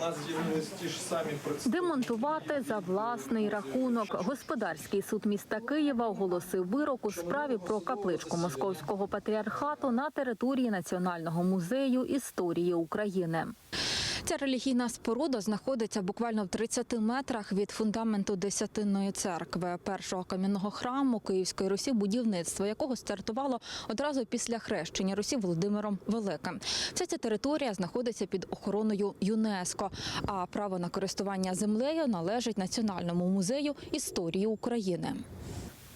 У ті ж самі представники. Демонтувати за власний рахунок. Господарський суд міста Києва оголосив вирок у справі про капличку московського патріархату на території Національного музею історії України. Ця релігійна споруда знаходиться буквально в 30 метрах від фундаменту Десятинної церкви, першого кам'яного храму Київської Русі, будівництво якого стартувало одразу після хрещення Русі Володимиром Великим. Вся ця територія знаходиться під охороною ЮНЕСКО, а право на користування землею належить Національному музею історії України.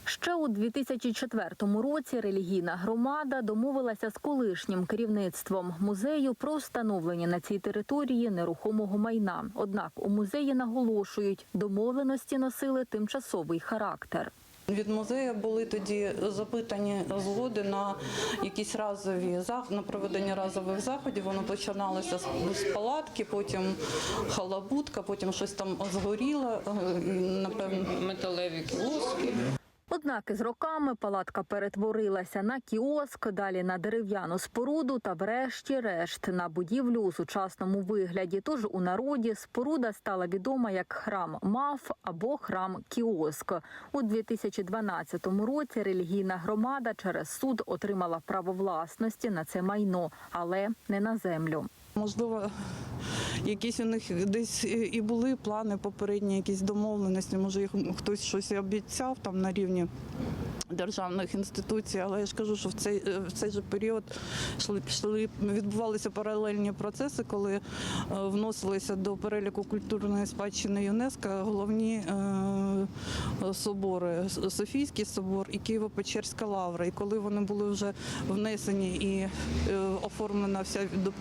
Ще у 2004 році релігійна громада домовилася з колишнім керівництвом музею про встановлення на цій території нерухомого майна. Однак у музеї наголошують, домовленості носили тимчасовий характер. Від музею були тоді запитані згоди на якісь разові на проведення разових заходів. Воно починалося з, палатки, потім халабутка, потім щось там згоріло, е, напевно. металеві кіоски. Однак із роками палатка перетворилася на кіоск, далі на дерев'яну споруду та, врешті-решт, на будівлю у сучасному вигляді. Тож у народі споруда стала відома як храм Маф або храм Кіоск. У 2012 році релігійна громада через суд отримала право власності на це майно, але не на землю. Можливо, якісь у них десь і були плани попередні, якісь домовленості. Може, їх хтось щось обіцяв там на рівні державних інституцій, але я ж кажу, що в цей в цей же період йшли, йшли відбувалися паралельні процеси, коли е, вносилися до переліку культурної спадщини ЮНЕСКО головні е, собори Софійський собор і Києво-Печерська лавра. І коли вони були вже внесені і е, оформлена вся до-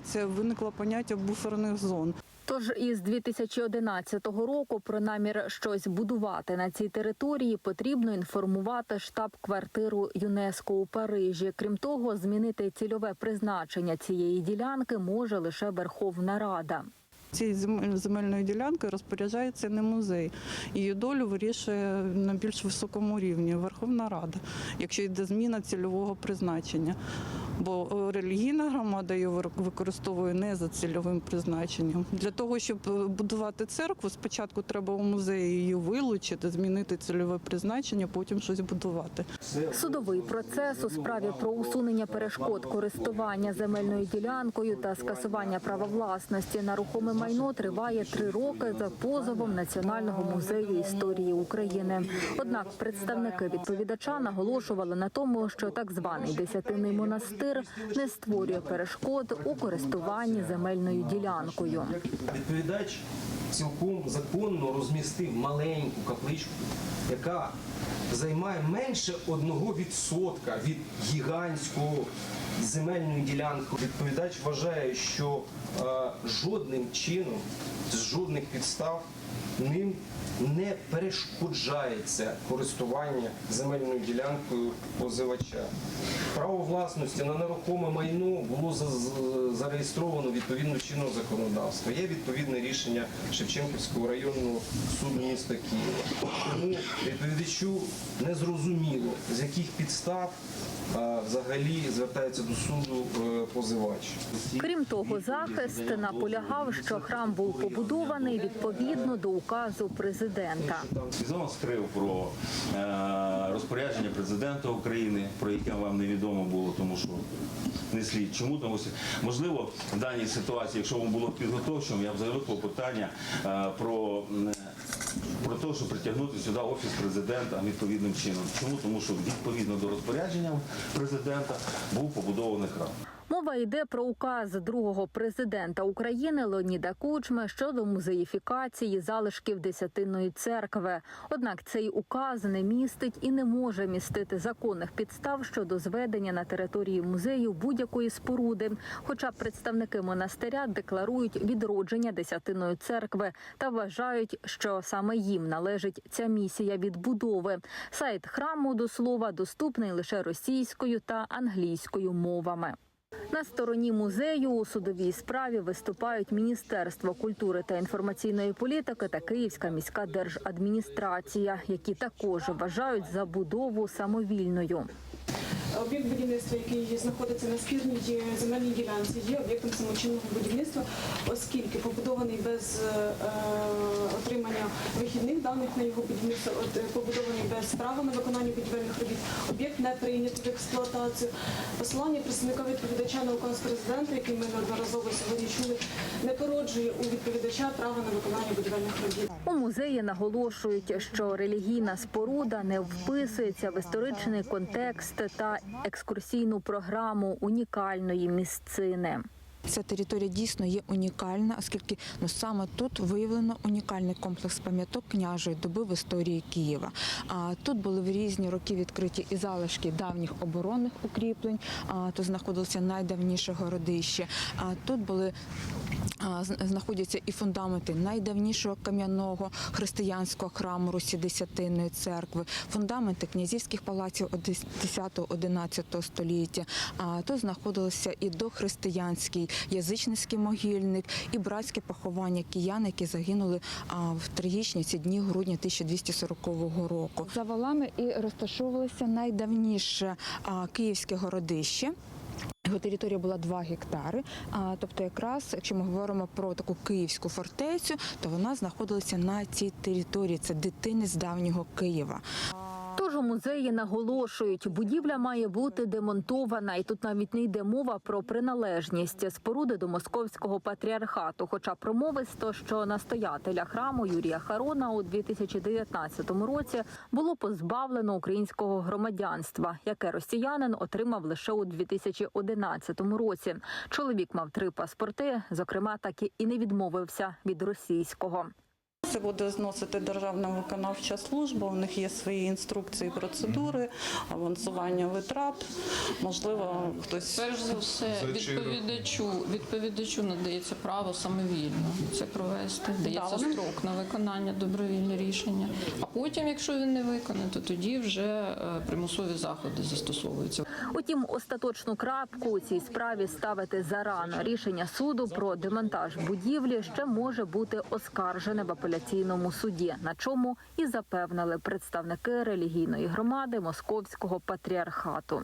документація, виникло поняття буферних зон. Тож із 2011 року про намір щось будувати на цій території потрібно інформувати штаб-квартиру ЮНЕСКО у Парижі. Крім того, змінити цільове призначення цієї ділянки може лише Верховна Рада. Цією земель- земельною ділянкою розпоряджається не музей. Її долю вирішує на більш високому рівні Верховна Рада, якщо йде зміна цільового призначення. Бо е, релігійна громада вир- використовує не за цільовим призначенням. Для того, щоб е, будувати церкву, спочатку треба у музеї її вилучити, змінити цільове призначення, потім щось будувати. Судовий процес у справі про усунення перешкод користування земельною ділянкою та скасування права власності на рухоме майно триває три роки за позовом Національного музею історії України. Однак представники відповідача наголошували на тому, що так званий десятинний монастир не створює перешкод у користуванні земельною ділянкою. Відповідач цілком законно розмістив маленьку капличку, яка займає менше 1% від гігантського земельної ділянки. Відповідач вважає, що е, жодним чином, з жодних підстав ним не перешкоджається користування земельною ділянкою позивача. Право власності на нерухоме майно було за- зареєстровано відповідно чинного законодавства. Є відповідне рішення Шевченківського районного суду міста Києва. Тому відповідачу не зрозуміло, з яких підстав взагалі звертається до суду е, позивач. Крім того, захист наполягав, що храм був побудований відповідно до указу президента. Зон скрив про е, розпорядження президента України, про яке вам невідомо було, тому що не слід. Чому тому можливо в даній ситуації, якщо вам було підготовчим, я б заявив клопотання е, про. м, Про те, щоб притягнути сюди офіс президента відповідним чином. Чому? Тому що відповідно до розпорядження президента був побудований храм. Мова йде про указ другого президента України Леоніда Кучми щодо музеїфікації залишків десятинної церкви. Однак цей указ не містить і не може містити законних підстав щодо зведення на території музею будь-якої споруди. Хоча представники монастиря декларують відродження десятинної церкви та вважають, що саме їм належить ця місія відбудови. Сайт храму до слова доступний лише російською та англійською мовами. На стороні музею у судовій справі виступають Міністерство культури та інформаційної політики та Київська міська держадміністрація, які також вважають забудову самовільною. Об'єкт будівництва, який знаходиться на спірній земельній ділянці, є об'єктом самочинного будівництва, оскільки побудований без е, отримання вихідних даних на його будівництво, е, побудований без права на виконання будівельних робіт. Об'єкт не прийнятий в експлуатацію. Посилання представника відповідача на указ президента, який ми неодноразово сьогодні чули, не породжує у відповідача права на виконання будівельних робіт. У музеї наголошують, що релігійна споруда не вписується в історичний контекст та екскурсійну програму унікальної місцини. Ця територія дійсно є унікальна, оскільки ну саме тут виявлено унікальний комплекс пам'яток княжої доби в історії Києва. А тут були в різні роки відкриті і залишки давніх оборонних укріплень. А тут знаходилося найдавніше городище. А тут були знаходяться і фундаменти найдавнішого кам'яного християнського храму Русі Десятинної церкви, фундаменти князівських палаців 10-11 століття. А тут знаходилося і дохристиянський язичницький могильник, і братське поховання киян, які загинули в трагічні ці дні грудня 1240 року. За валами і розташовувалося найдавніше київське городище. Його територія була 2 гектари. А, тобто, якраз, якщо ми говоримо про таку київську фортецю, то вона знаходилася на цій території. Це дитини з давнього Києва. У музеї наголошують, будівля має бути демонтована, і тут навіть не йде мова про приналежність споруди до московського патріархату. Хоча промовисто, що настоятеля храму Юрія Харона у 2019 році було позбавлено українського громадянства, яке росіянин отримав лише у 2011 році. Чоловік мав три паспорти, зокрема, так і не відмовився від російського. Це буде зносити Державна виконавча служба. У них є свої інструкції, процедури, авансування витрат. Можливо, хтось Перш за все, відповідачу, відповідачу надається право самовільно це провести. Дається строк на виконання добровільне рішення. А потім, якщо він не виконає, то тоді вже е, примусові заходи застосовуються. Утім, остаточну крапку у цій справі ставити зарано. Рішення суду про демонтаж будівлі ще може бути оскаржене в апеляційному суді, на чому і запевнили представники релігійної громади Московського патріархату.